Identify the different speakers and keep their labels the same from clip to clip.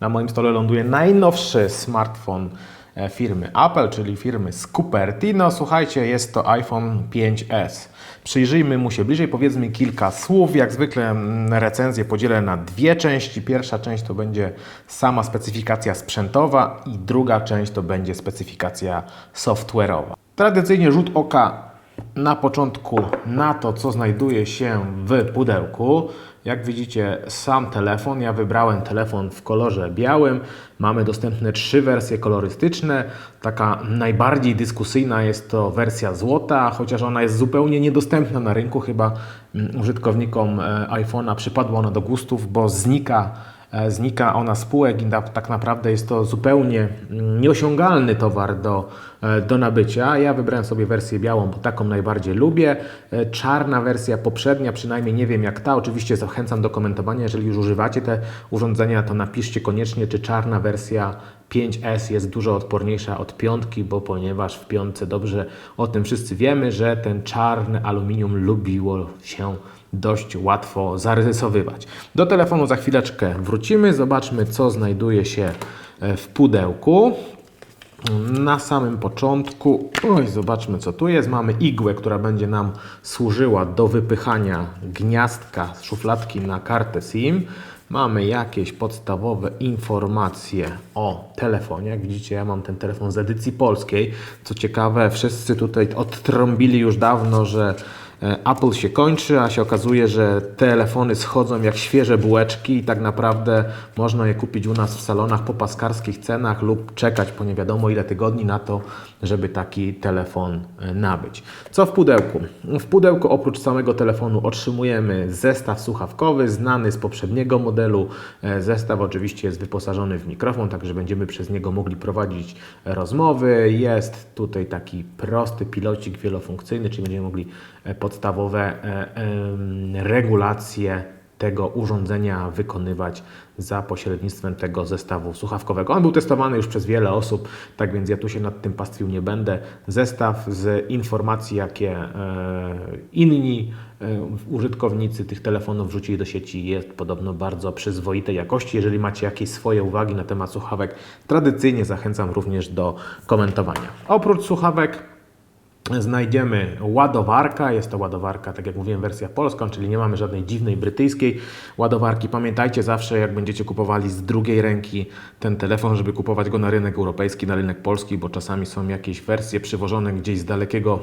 Speaker 1: Na moim stole ląduje najnowszy smartfon e, firmy Apple, czyli firmy z Cupertino. Słuchajcie, jest to iPhone 5S. Przyjrzyjmy mu się bliżej, powiedzmy kilka słów. Jak zwykle mm, recenzję podzielę na dwie części. Pierwsza część to będzie sama specyfikacja sprzętowa i druga część to będzie specyfikacja software'owa. Tradycyjnie rzut oka na początku na to, co znajduje się w pudełku. Jak widzicie, sam telefon. Ja wybrałem telefon w kolorze białym. Mamy dostępne trzy wersje kolorystyczne. Taka najbardziej dyskusyjna jest to wersja złota, chociaż ona jest zupełnie niedostępna na rynku. Chyba mm, użytkownikom e, iPhone'a przypadła ona do gustów, bo znika znika ona z półek i tak naprawdę jest to zupełnie mm, nieosiągalny towar do, e, do nabycia. Ja wybrałem sobie wersję białą, bo taką najbardziej lubię. E, Czarna wersja poprzednia, przynajmniej nie wiem jak ta. Oczywiście zachęcam do komentowania. Jeżeli już używacie te urządzenia, to napiszcie koniecznie, czy czarna wersja 5S jest dużo odporniejsza od piątki, bo ponieważ w piątce dobrze o tym wszyscy wiemy, że ten czarny aluminium lubiło się dość łatwo zarysowywać. Do telefonu za chwileczkę wrócimy, zobaczmy co znajduje się e, w pudełku. Na samym początku, oj, zobaczmy co tu jest. Mamy igłę, która będzie nam służyła do wypychania gniazdka z szufladki na kartę SIM. Mamy jakieś podstawowe informacje o telefonie. Jak widzicie, ja mam ten telefon z edycji polskiej. Co ciekawe, wszyscy tutaj odtrąbili już dawno, że Apple się kończy, a się okazuje, że telefony schodzą jak świeże bułeczki i tak naprawdę można je kupić u nas w salonach po paskarskich cenach lub czekać po nie wiadomo ile tygodni na to, żeby taki telefon e, nabyć. Co w pudełku? W pudełku oprócz samego telefonu otrzymujemy zestaw słuchawkowy znany z poprzedniego modelu. E, Zestaw oczywiście jest wyposażony w mikrofon, także będziemy przez niego mogli prowadzić rozmowy. Jest tutaj taki prosty pilocik wielofunkcyjny, czyli będziemy mogli e, podstawowe e, regulacje tego urządzenia wykonywać za pośrednictwem tego zestawu słuchawkowego. On był testowany już przez wiele osób, tak więc ja tu się nad tym pastwił nie będę. Zestaw z informacji, jakie e, inni e, użytkownicy tych telefonów wrzucili do sieci jest podobno bardzo przyzwoitej jakości. Jeżeli macie jakieś swoje uwagi na temat słuchawek, tradycyjnie zachęcam również do komentowania. Oprócz słuchawek znajdziemy ładowarka. Jest to ładowarka, tak jak mówiłem, wersja polska, czyli nie mamy żadnej dziwnej brytyjskiej ładowarki. Pamiętajcie zawsze, jak będziecie kupowali z drugiej ręki ten telefon, żeby kupować go na rynek europejski, na rynek polski, bo czasami są jakieś wersje przywożone gdzieś z dalekiego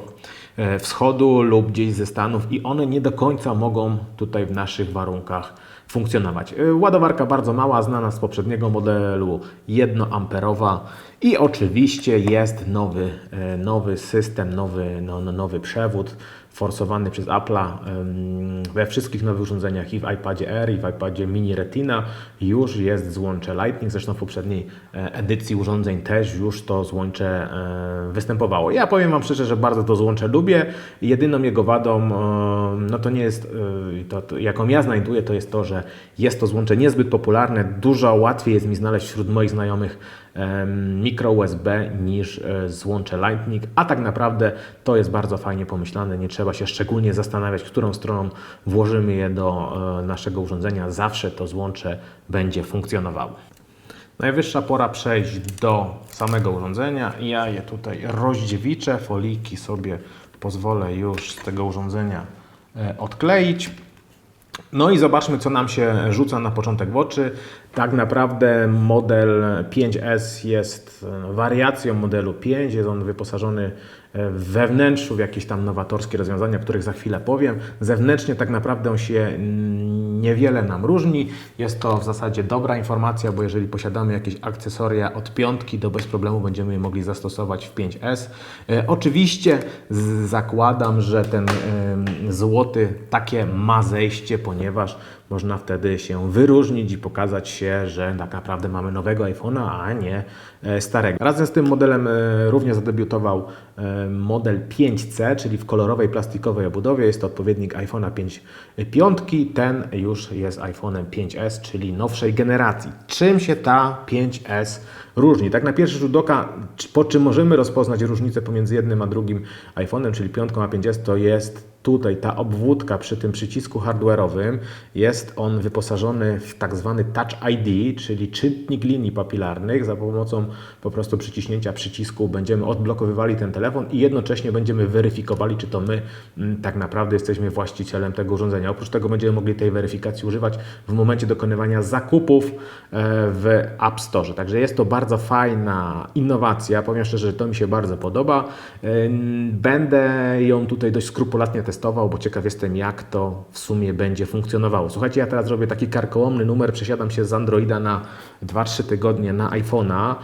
Speaker 1: e, wschodu lub gdzieś ze Stanów i one nie do końca mogą tutaj w naszych warunkach funkcjonować. E, Ładowarka bardzo mała, znana z poprzedniego modelu, 1A i oczywiście jest nowy, e, nowy system, nowy, no, no, nowy przewód forsowany przez Apple'a we wszystkich nowych urządzeniach i w iPadzie Air i w iPadzie Mini Retina już jest złącze Lightning, zresztą w poprzedniej e, edycji urządzeń też już to złącze e, występowało. Ja powiem Wam szczerze, że bardzo to złącze lubię. Jedyną jego wadą, e, no to nie jest, to, to, jaką ja znajduję, to jest to, że jest to złącze niezbyt popularne. Dużo łatwiej jest mi znaleźć wśród moich znajomych mikro USB niż e, złącze Lightning, a tak naprawdę to jest bardzo fajnie pomyślane. Nie trzeba się szczególnie zastanawiać, którą stroną włożymy je do e, naszego urządzenia. Zawsze to złącze będzie funkcjonowało. Najwyższa pora przejść do samego urządzenia. Ja je tutaj rozdziewiczę, foliki sobie pozwolę już z tego urządzenia e, odkleić. No i zobaczmy, co nam się rzuca na początek w oczy. Tak naprawdę model 5S jest e, wariacją modelu 5. Jest on wyposażony e, we wnętrzu w jakieś tam nowatorskie rozwiązania, o których za chwilę powiem. Zewnętrznie tak naprawdę on się niewiele nam różni. Jest to w zasadzie dobra informacja, bo jeżeli posiadamy jakieś akcesoria od piątki, to bez problemu będziemy je mogli zastosować w 5S. E, Oczywiście zakładam, że ten złoty takie ma zejście, ponieważ można wtedy się wyróżnić i pokazać się, że tak naprawdę mamy nowego iPhone'a, a nie e, starego. Razem z tym modelem e, również zadebiutował model 5C, czyli w kolorowej plastikowej obudowie. Jest to odpowiednik iPhone'a 5 piątki. Ten już jest iPhone'em 5S, czyli nowszej generacji. Czym się ta 5S różni? Tak na pierwszy rzut oka, po czym możemy rozpoznać różnicę pomiędzy jednym a drugim iPhone'em, czyli piątką a 5S, to jest tutaj ta obwódka przy tym przycisku hardware'owym jest on wyposażony w tak zwany Touch ID, czyli czytnik linii papilarnych. Za pomocą po prostu przyciśnięcia przycisku będziemy odblokowywali ten telefon i jednocześnie będziemy weryfikowali, czy to my mm, tak naprawdę jesteśmy właścicielem tego urządzenia. Oprócz tego będziemy mogli tej weryfikacji używać w momencie dokonywania zakupów e, w App Store. Także jest to bardzo fajna innowacja. Powiem szczerze, że to mi się bardzo podoba. E, Będę ją tutaj dość skrupulatnie testował, bo ciekaw jestem, jak to w sumie będzie funkcjonowało. Słuchajcie, ja teraz robię taki karkołomny numer, przesiadam się z Androida na 2-3 tygodnie na iPhone'a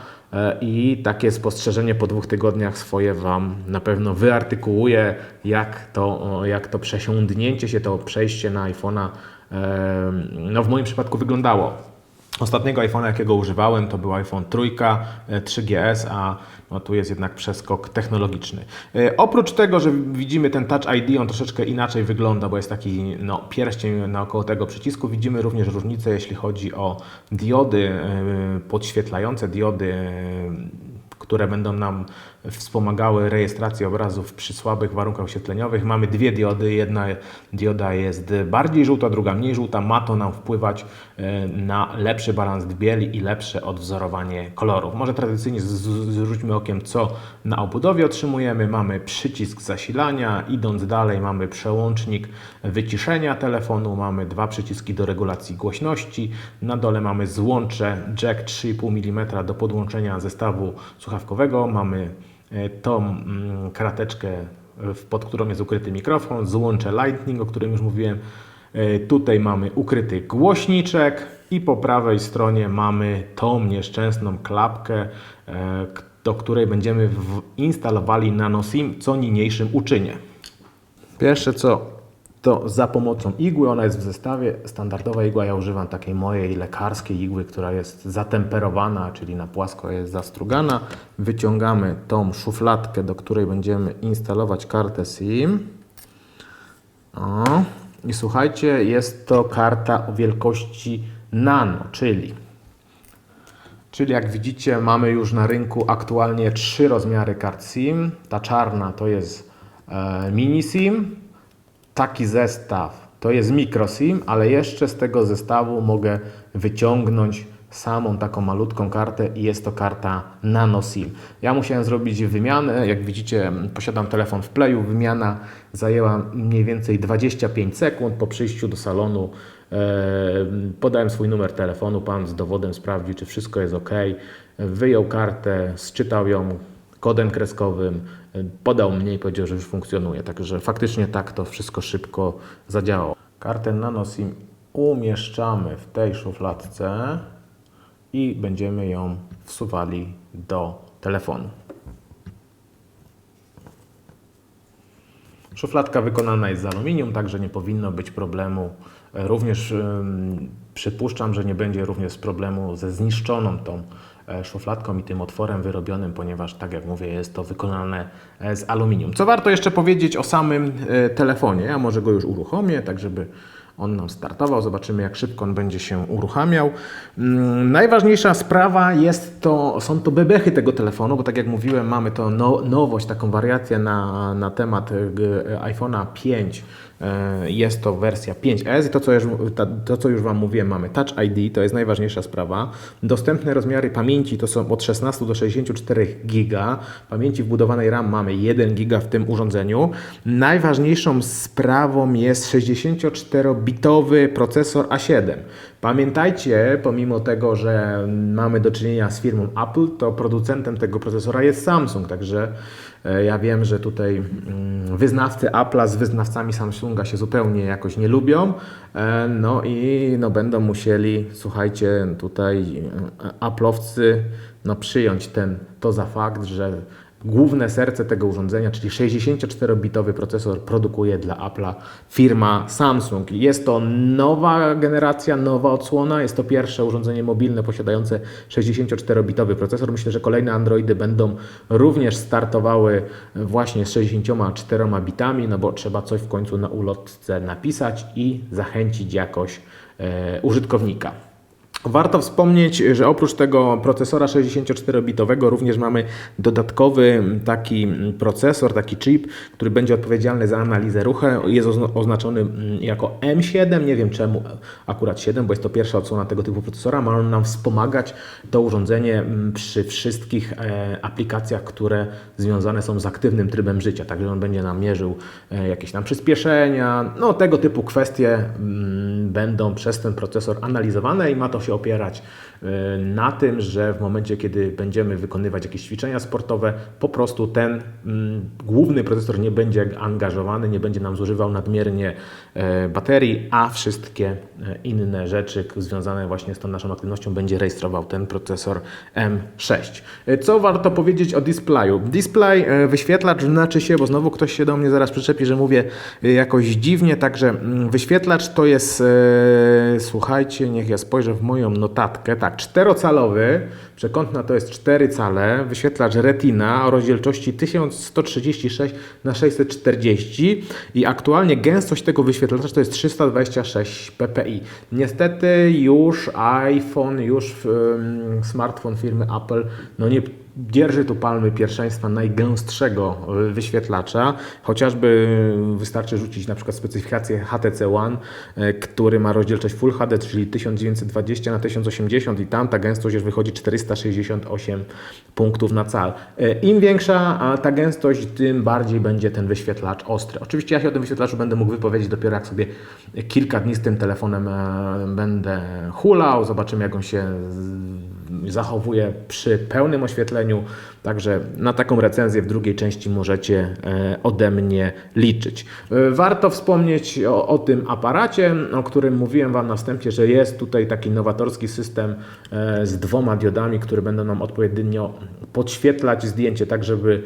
Speaker 1: i takie spostrzeżenie po dwóch tygodniach swoje Wam na pewno wyartykułuję, jak to, jak to przesiądnięcie się, to przejście na iPhone'a e, no w moim przypadku wyglądało. Ostatniego iPhone'a, jakiego używałem, to był iPhone trójka, e, 3GS, a no tu jest jednak przeskok technologiczny. E, Oprócz tego, że widzimy ten Touch ID, on troszeczkę inaczej wygląda, bo jest taki no, pierścień naokoło tego przycisku. Widzimy również różnicę, jeśli chodzi o diody e, podświetlające, diody e, które będą nam wspomagały rejestrację obrazów przy słabych warunkach oświetleniowych. Mamy dwie diody. Jedna dioda jest bardziej żółta, druga mniej żółta. Ma to nam wpływać e, na lepszy balans bieli i lepsze odwzorowanie kolorów. Może tradycyjnie z- z- zwróćmy okiem, co na obudowie otrzymujemy. Mamy przycisk zasilania. Idąc dalej, mamy przełącznik wyciszenia telefonu. Mamy dwa przyciski do regulacji głośności. Na dole mamy złącze jack 3,5 mm do podłączenia zestawu słuchawkowego. Mamy tą mm, krateczkę, e, pod którą jest ukryty mikrofon, złącze Lightning, o którym już mówiłem. E, Tutaj mamy ukryty głośniczek i po prawej stronie mamy tą nieszczęsną klapkę, e, do której będziemy instalowali NanoSIM, co niniejszym uczynię. Pierwsze co, to za pomocą igły, ona jest w zestawie, standardowa igła, ja używam takiej mojej lekarskiej igły, która jest zatemperowana, czyli na płasko jest zastrugana. Wyciągamy tą szufladkę, do której będziemy instalować kartę SIM. O. I słuchajcie, jest to karta o wielkości nano, czyli Czyli jak widzicie, mamy już na rynku aktualnie trzy rozmiary kart SIM. Ta czarna to jest e, mini SIM, taki zestaw to jest micro SIM, ale jeszcze z tego zestawu mogę wyciągnąć samą taką malutką kartę i jest to karta nano SIM. Ja musiałem zrobić wymianę, jak widzicie posiadam telefon w Playu, wymiana zajęła mniej więcej 25 sekund po przyjściu do salonu. e, Podałem swój numer telefonu, pan z dowodem sprawdził, czy wszystko jest ok. Wyjął kartę, sczytał ją kodem kreskowym, podał mnie i powiedział, że już funkcjonuje. Także faktycznie tak to wszystko szybko zadziałało. Kartę NanoSIM umieszczamy w tej szufladce i będziemy ją wsuwali do telefonu. Szufladka wykonana jest z aluminium, także nie powinno być problemu. Również ym, przypuszczam, że nie będzie również problemu ze zniszczoną tą szufladką i tym otworem wyrobionym, ponieważ tak jak mówię, jest to wykonane e, z aluminium. Co warto jeszcze powiedzieć o samym e, telefonie? Ja może go już uruchomię, tak żeby on nam startował. Zobaczymy, jak szybko on będzie się uruchamiał. Mm, Najważniejsza sprawa jest to, są to bebechy tego telefonu, bo tak jak mówiłem, mamy to no, nowość, taką wariację na, na temat iPhone'a 5. E, Jest to wersja 5S i to co, już, to, co już Wam mówiłem, mamy Touch ID, to jest najważniejsza sprawa. Dostępne rozmiary pamięci to są od 16 do 64 giga. Pamięci wbudowanej RAM mamy 1 giga w tym urządzeniu. Najważniejszą sprawą jest 64-bitowy procesor A7. Pamiętajcie, pomimo tego, że mamy do czynienia z firmą Apple, to producentem tego procesora jest Samsung, także e, ja wiem, że tutaj mm, wyznawcy Apple'a z wyznawcami Samsunga się zupełnie jakoś nie lubią, e, no i no, będą musieli, słuchajcie, tutaj e, Apple'owcy no, przyjąć ten, to za fakt, że Główne serce tego urządzenia, czyli 64-bitowy procesor, produkuje dla Apple'a firma Samsung. Jest to nowa generacja, nowa odsłona. Jest to pierwsze urządzenie mobilne posiadające 64-bitowy procesor. Myślę, że kolejne Androidy będą również startowały właśnie z 64 bitami, no bo trzeba coś w końcu na ulotce napisać i zachęcić jakoś e, użytkownika. Warto wspomnieć, że oprócz tego procesora 64-bitowego również mamy dodatkowy taki procesor, taki chip, który będzie odpowiedzialny za analizę ruchu. Jest ozna- oznaczony mm, jako M7, nie wiem czemu akurat 7, bo jest to pierwsza odsłona tego typu procesora. Ma on nam wspomagać to urządzenie mm, przy wszystkich e, aplikacjach, które związane są z aktywnym trybem życia. Także on będzie nam mierzył e, jakieś tam przyspieszenia, no tego typu kwestie mm, będą przez ten procesor analizowane i ma to się opierać e, na tym, że w momencie, kiedy będziemy wykonywać jakieś ćwiczenia sportowe, po prostu ten mm, główny procesor nie będzie angażowany, nie będzie nam zużywał nadmiernie e, baterii, a wszystkie e, inne rzeczy związane właśnie z tą naszą aktywnością będzie rejestrował ten procesor M6. E, Co warto powiedzieć o displeju? Display, wyświetlacz znaczy się, bo znowu ktoś się do mnie zaraz przyczepi, że mówię jakoś dziwnie, także mm, wyświetlacz to jest, słuchajcie, niech ja spojrzę w moją notatkę, tak, czterocalowy, przekątna to jest 4 cale, wyświetlacz Retina o rozdzielczości 1136 na 640 i aktualnie gęstość tego wyświetlacza to jest 326 ppi. Niestety już iPhone, już smartfon firmy Apple, no nie dzierży tu palmy pierwszeństwa najgęstszego y, wyświetlacza, chociażby wystarczy rzucić na przykład specyfikację HTC One, y, który ma rozdzielczość Full HD, czyli 1920 na 1080 i tam ta gęstość już wychodzi 468 punktów na cal. Y, Im większa ta gęstość, tym bardziej będzie ten wyświetlacz ostry. Oczywiście ja się o tym wyświetlaczu będę mógł wypowiedzieć dopiero jak sobie kilka dni z tym telefonem e, będę hulał, zobaczymy jak on się zachowuje przy pełnym oświetleniu. Także na taką recenzję w drugiej części możecie e, ode mnie liczyć. E, Warto wspomnieć o, o tym aparacie, o którym mówiłem Wam na wstępie, że jest tutaj taki nowatorski system e, z dwoma diodami, które będą nam odpowiednio podświetlać zdjęcie, tak żeby,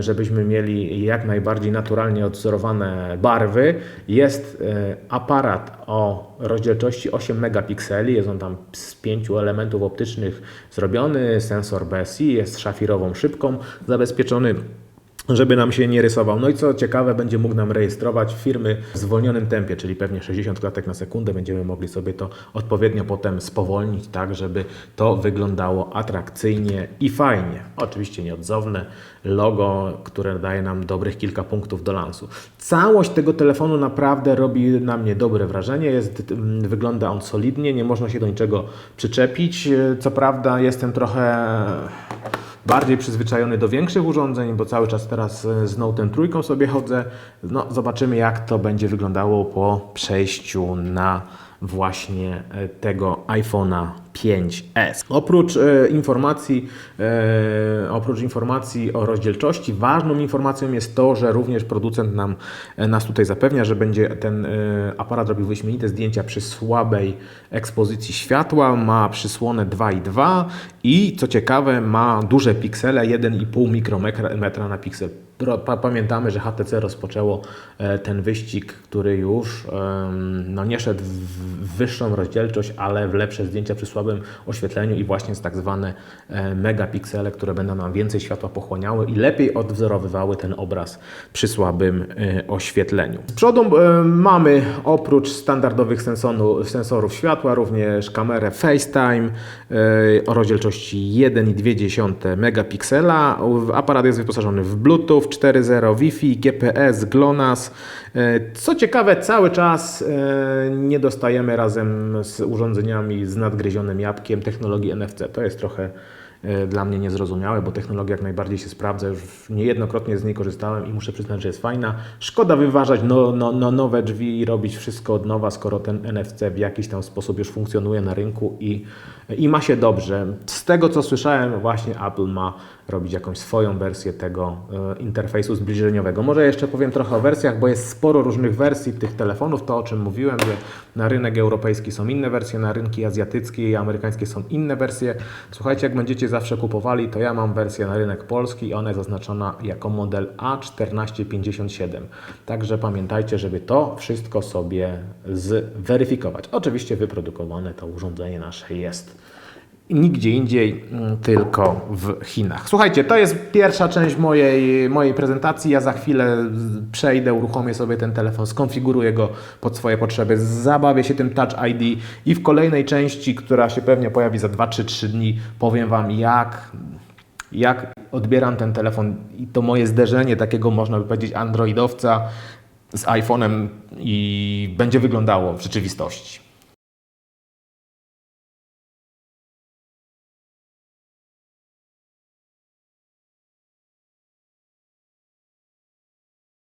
Speaker 1: żebyśmy mieli jak najbardziej naturalnie odzorowane barwy. Jest aparat o rozdzielczości 8 megapikseli, jest on tam z pięciu elementów optycznych zrobiony, sensor BSI, jest szafirową szybką zabezpieczony żeby nam się nie rysował. No i co ciekawe, będzie mógł nam rejestrować firmy w zwolnionym tempie, czyli pewnie 60 klatek na sekundę. Będziemy mogli sobie to odpowiednio potem spowolnić, tak żeby to wyglądało atrakcyjnie i fajnie. Oczywiście nieodzowne logo, które daje nam dobrych kilka punktów do lansu. Całość tego telefonu naprawdę robi na mnie dobre wrażenie. Jest, mm, wygląda on solidnie, nie można się do niczego przyczepić. Co prawda jestem trochę bardziej przyzwyczajony do większych urządzeń, bo cały czas teraz e, z Note trójką sobie chodzę. No, zobaczymy jak to będzie wyglądało po przejściu na właśnie e, tego iPhone'a 5S. Oprócz e, informacji, e, oprócz informacji o rozdzielczości, ważną informacją jest to, że również producent nam, nas tutaj zapewnia, że będzie ten aparat robił wyśmienite zdjęcia przy słabej ekspozycji światła, ma przysłonę 2,2 i co ciekawe ma duże piksele, 1,5 mikrometra na piksel. Pamiętamy, że HTC rozpoczęło e, ten wyścig, który już no, nie szedł w wyższą rozdzielczość, ale w lepsze zdjęcia przy słabym oświetleniu i właśnie z tak zwane e, megapiksele, które będą nam więcej światła pochłaniały i lepiej odwzorowywały ten obraz przy słabym e, oświetleniu. Z przodu mamy oprócz standardowych sensonu, sensorów światła również kamerę FaceTime o rozdzielczości 1,2 megapiksela. Aparat jest wyposażony w Bluetooth 4.0, Wi-Fi, GPS, GLONASS. E, Co ciekawe, cały czas e, nie dostajemy razem z urządzeniami z nadgryzionym jabłkiem technologii NFC. To jest trochę e, dla mnie niezrozumiałe, bo technologia jak najbardziej się sprawdza. Już niejednokrotnie z niej korzystałem i muszę przyznać, że jest fajna. Szkoda wyważać no, no, no, nowe drzwi i robić wszystko od nowa, skoro ten NFC w jakiś tam sposób już funkcjonuje na rynku i, i ma się dobrze. Z tego co słyszałem, właśnie Apple ma robić jakąś swoją wersję tego e, interfejsu zbliżeniowego. Może jeszcze powiem trochę o wersjach, bo jest sporo różnych wersji tych telefonów. To o czym mówiłem, że na rynek europejski są inne wersje, na rynki azjatyckie i amerykańskie są inne wersje. Słuchajcie, jak będziecie zawsze kupowali, to ja mam wersję na rynek polski i ona jest zaznaczona jako model A1457. Także pamiętajcie, żeby to wszystko sobie zweryfikować. Oczywiście wyprodukowane to urządzenie nasze jest nigdzie indziej, mm, tylko w Chinach. Słuchajcie, to jest pierwsza część mojej, mojej prezentacji. Ja za chwilę przejdę, uruchomię sobie ten telefon, skonfiguruję go pod swoje potrzeby, zabawię się tym Touch ID i w kolejnej części, która się pewnie pojawi za 2 czy 3 dni, powiem Wam, jak jak odbieram ten telefon i to moje zderzenie takiego, można by powiedzieć, androidowca z iPhone'em i będzie wyglądało w rzeczywistości.